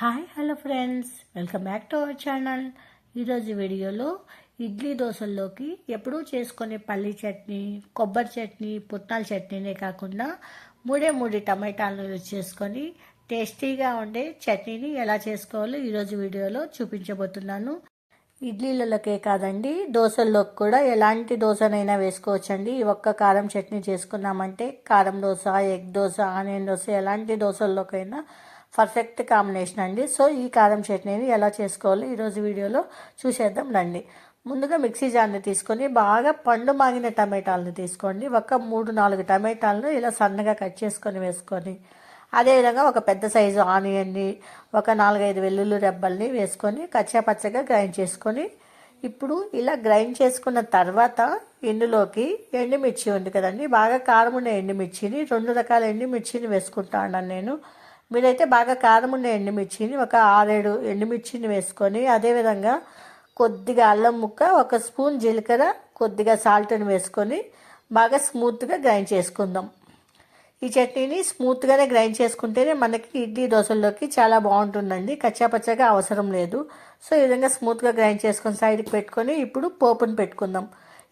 Hi hello friends. Welcome back to our channel. ఈరోజు వీడియోలో ఇడ్లీ దోశల్లోకి ఎప్పుడూ చేసుకునే పల్లి చట్నీ కొబ్బరి చట్నీ పుట్నాల చట్నీనే కాకుండా మూడే మూడు టమాటాలను యూజ్ చేసుకొని టేస్టీగా ఉండే చట్నీని ఎలా చేసుకోవాలో ఈరోజు వీడియోలో చూపించబోతున్నాను. ఇడ్లీలలోకే కాదండి దోశల్లోకి కూడా ఎలాంటి దోశనైనా వేసుకోవచ్చండి. ఈ ఒక్క కారం చట్నీ చేసుకున్నామంటే కారం దోశ ఎగ్ దోశ ఆనియన్ దోశ ఎలాంటి దోశల్లోకైనా పర్ఫెక్ట్ కాంబినేషన్ అండి. సో ఈ కారం చట్నీని ఎలా చేసుకోవాలో ఈరోజు వీడియోలో చూసేద్దాం రండి. ముందుగా మిక్సీ జార్ని తీసుకొని బాగా పండు మాగిన టమాటాలను తీసుకోండి. ఒక మూడు నాలుగు టమాటాలను ఇలా సన్నగా కట్ చేసుకొని వేసుకొని అదేవిధంగా ఒక పెద్ద సైజు ఆనియన్ని ఒక నాలుగైదు వెల్లుల్లి రెబ్బల్ని వేసుకొని కచ్చాపచ్చగా గ్రైండ్ చేసుకొని ఇప్పుడు ఇలా గ్రైండ్ చేసుకున్న తర్వాత ఇందులోకి ఎండుమిర్చి ఉంది కదండి. బాగా కారం ఉన్న ఎండుమిర్చిని రెండు రకాల ఎండుమిర్చిని వేసుకుంటాను నేను. మీరైతే బాగా కారం ఉన్న ఎండుమిర్చిని ఒక ఆరేడు ఎండుమిర్చిని వేసుకొని అదేవిధంగా కొద్దిగా అల్లం ముక్క ఒక స్పూన్ జీలకర్ర కొద్దిగా సాల్ట్ని వేసుకొని బాగా స్మూత్గా గ్రైండ్ చేసుకుందాం. ఈ చట్నీని స్మూత్గానే గ్రైండ్ చేసుకుంటేనే మనకి ఇడ్లీ దోశల్లోకి చాలా బాగుంటుందండి. కచ్చాపచ్చగా అవసరం లేదు. సో ఈ విధంగా స్మూత్గా గ్రైండ్ చేసుకొని సైడ్కి పెట్టుకొని ఇప్పుడు పోపుని పెట్టుకుందాం.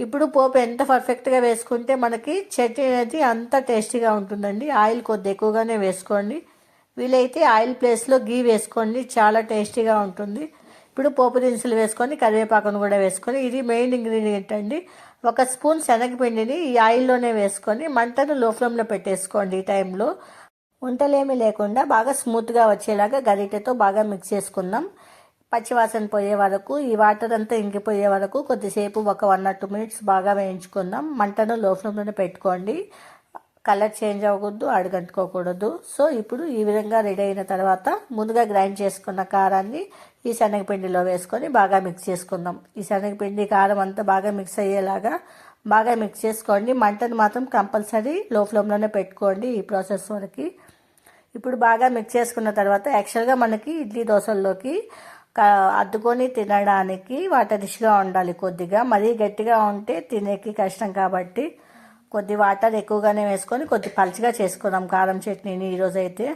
ఇప్పుడు పోపు ఎంత పర్ఫెక్ట్గా వేసుకుంటే మనకి చట్నీ అనేది అంత టేస్టీగా ఉంటుందండి. ఆయిల్ కొద్ది ఎక్కువగానే వేసుకోండి. వీలైతే ఆయిల్ ప్లేస్లో గీ వేసుకోండి. చాలా టేస్టీగా ఉంటుంది. ఇప్పుడు పోపు దినుసులు వేసుకొని కరివేపాకును కూడా వేసుకొని ఇది మెయిన్ ఇంగ్రీడియంట్ అండి. ఒక స్పూన్ శనగపిండిని ఈ ఆయిల్లోనే వేసుకొని మంటను లో ఫ్లేమ్లో పెట్టేసుకోండి ఈ టైంలో వంటలేమి లేకుండా బాగా స్మూత్గా వచ్చేలాగా గరిటెతో బాగా మిక్స్ చేసుకుందాం. పచ్చివాసన పోయే వరకు ఈ వాటర్ అంతా ఇంకిపోయే వరకు కొద్దిసేపు ఒక వన్ ఆర్ టూ మినిట్స్ బాగా వేయించుకుందాం. మంటను లో ఫ్లేమ్లోనే పెట్టుకోండి. కలర్ చేంజ్ అవ్వకూడదు అడుగంటుకోకూడదు. సో ఇప్పుడు ఈ విధంగా రెడీ అయిన తర్వాత ముందుగా గ్రైండ్ చేసుకున్న కారాన్ని ఈ శనగపిండిలో వేసుకొని బాగా మిక్స్ చేసుకుందాం. ఈ శనగపిండి కారం అంతా బాగా మిక్స్ అయ్యేలాగా బాగా మిక్స్ చేసుకోండి. మంటను మాత్రం కంపల్సరీ లో ఫ్లేమ్లోనే పెట్టుకోండి ఈ ప్రాసెస్ వరకు. ఇప్పుడు బాగా మిక్స్ చేసుకున్న తర్వాత యాక్చువల్గా మనకి ఇడ్లీ దోశల్లోకి అద్దుకొని తినడానికి వాటర్ రిష్గా ఉండాలి కొద్దిగా. మరీ గట్టిగా ఉంటే తినేకి కష్టం కాబట్టి కొద్ది వాటర్ ఎక్కువగానే వేసుకొని కొద్ది పలుచగా చేసుకుందాం కారం చట్నీని ఈరోజు అయితే.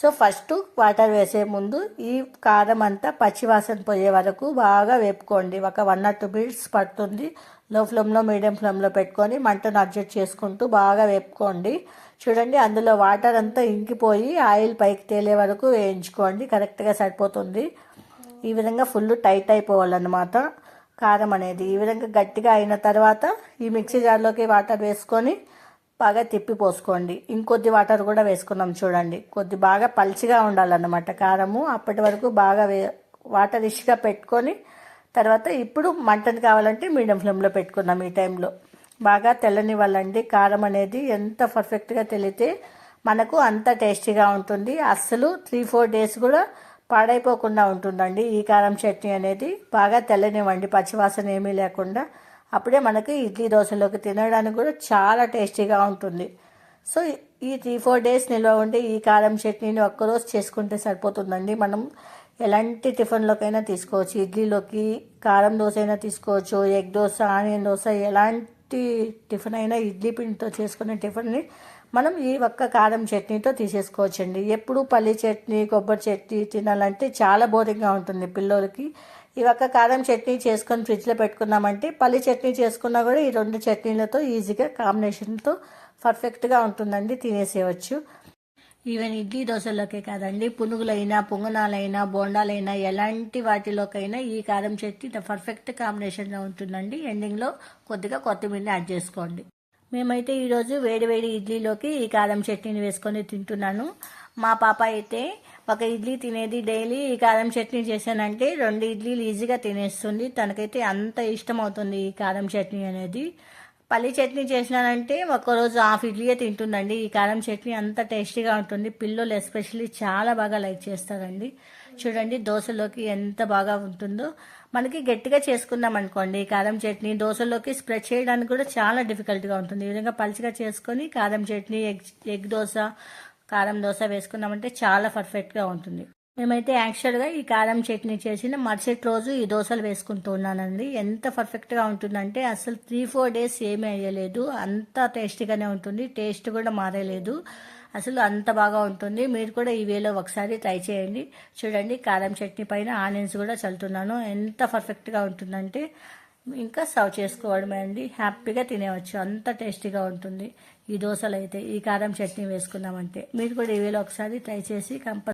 సో ఫస్ట్ వాటర్ వేసే ముందు ఈ కారం అంతా పచ్చివాసన పోయే వరకు బాగా వేపుకోండి. ఒక వన్ ఆర్ టూ మినిట్స్ పడుతుంది. లో ఫ్లేమ్లో మీడియం ఫ్లేమ్లో పెట్టుకొని మంటను అడ్జస్ట్ చేసుకుంటూ బాగా వేపుకోండి. చూడండి అందులో వాటర్ అంతా ఇంకిపోయి ఆయిల్ పైకి తేలే వరకు వేయించుకోండి. కరెక్ట్గా సరిపోతుంది. ఈ విధంగా ఫుల్ టైట్ అయిపోవాలన్నమాట. కారం అనేది ఈ విధంగా గట్టిగా అయిన తర్వాత ఈ మిక్సీ జార్లోకి వాటర్ వేసుకొని బాగా తిప్పి పోసుకోండి. ఇంకొద్ది వాటర్ కూడా వేసుకున్నాం చూడండి. కొద్ది బాగా పల్చిగా ఉండాలన్నమాట కారము. అప్పటి వరకు బాగా వే వాటర్ ఇష్గా పెట్టుకొని తర్వాత ఇప్పుడు మంటను కావాలంటే మీడియం ఫ్లేమ్లో పెట్టుకున్నాం ఈ టైంలో. బాగా తెల్లని కారం అనేది ఎంత పర్ఫెక్ట్గా తెలితే మనకు అంత టేస్టీగా ఉంటుంది. అస్సలు త్రీ ఫోర్ డేస్ కూడా పాడైపోకుండా ఉంటుందండి. ఈ కారం చట్నీ అనేది బాగా తెల్లనివ్వండి. పచ్చివాసన ఏమీ లేకుండా అప్పుడే మనకి ఇడ్లీ దోశలోకి తినడానికి కూడా చాలా టేస్టీగా ఉంటుంది. సో ఈ త్రీ ఫోర్ డేస్ నిల్వ ఉండే ఈ కారం చట్నీని ఒక్కరోజు చేసుకుంటే సరిపోతుందండి. మనం ఎలాంటి టిఫిన్లోకైనా తీసుకోవచ్చు. ఇడ్లీలోకి కారం దోశ అయినా తీసుకోవచ్చు. ఎగ్ దోశ ఆనియన్ దోశ ఎలాంటి టిఫిన్ అయినా ఇడ్లీ పిండితో చేసుకునే టిఫిన్ని మనం ఈ ఒక్క కారం చట్నీతో తీసేసుకోవచ్చండి. ఎప్పుడు పల్లి చట్నీ కొబ్బరి చట్నీ తినాలంటే చాలా బోరింగ్గా ఉంటుంది పిల్లలకి. ఈ ఒక్క కారం చట్నీ చేసుకొని ఫ్రిడ్జ్లో పెట్టుకున్నామంటే పల్లి చట్నీ చేసుకున్నా కూడా ఈ రెండు చట్నీలతో ఈజీగా కాంబినేషన్తో పర్ఫెక్ట్గా ఉంటుందండి తినేసేయవచ్చు ఈవెన్ ఇడ్లీ దోశలోకే కాదండి పునుగులైనా పొంగనాలైనా బోండాలైనా ఎలాంటి వాటిలోకైనా ఈ కారం చట్నీ పర్ఫెక్ట్ కాంబినేషన్గా ఉంటుందండి. ఎండింగ్లో కొద్దిగా కొత్తిమీరని యాడ్ చేసుకోండి. మేమైతే ఈరోజు వేడి వేడి ఇడ్లీలోకి ఈ కారం చట్నీని వేసుకొని తింటున్నాను. మా పాప అయితే ఒక ఇడ్లీ తినేది డైలీ. ఈ కారం చట్నీ చేశానంటే రెండు ఇడ్లీలు ఈజీగా తినేస్తుంది. తనకైతే అంత ఇష్టం అవుతుంది ఈ కారం చట్నీ అనేది. పల్లి చట్నీ చేసినానంటే ఒక్కరోజు హాఫ్ ఇడ్లీయే తింటుందండి. ఈ కారం చట్నీ అంత టేస్టీగా ఉంటుంది. పిల్లలు ఎస్పెషల్లీ చాలా బాగా లైక్ చేస్తారండి. చూడండి దోశలోకి ఎంత బాగా ఉంటుందో. మనకి గట్టిగా చేసుకున్నాం అనుకోండి. కారం చట్నీ దోశలోకి స్ప్రెడ్ చేయడానికి కూడా చాలా డిఫికల్ట్గా ఉంటుంది. ఈ విధంగా పలుచగా చేసుకొని కారం చట్నీ ఎగ్ ఎగ్ దోశ కారం దోశ వేసుకున్నామంటే చాలా పర్ఫెక్ట్గా ఉంటుంది. మేమైతే యాక్చువల్గా ఈ కారం చట్నీ చేసిన మరుసటి రోజు ఈ దోశలు వేసుకుంటూ ఉన్నానండి. ఎంత పర్ఫెక్ట్గా ఉంటుందంటే అసలు త్రీ ఫోర్ డేస్ ఏమీ అయ్యలేదు అంత టేస్టీగానే ఉంటుంది. టేస్ట్ కూడా మారలేదు. అసలు అంత బాగా ఉంటుంది. మీరు కూడా ఈ వేలో ఒకసారి ట్రై చేయండి. చూడండి కారం చట్నీ పైన ఆనియన్స్ కూడా చల్లుతున్నాను. ఎంత పర్ఫెక్ట్గా ఉంటుందంటే ఇంకా సర్వ్ చేసుకోవడమే అండి. హ్యాపీగా తినేవచ్చు అంత టేస్టీగా ఉంటుంది ఈ దోశలు అయితే ఈ కారం చట్నీ వేసుకున్నామంటే మీరు కూడా ఈ వేలో ఒకసారి ట్రై చేసి కంపల్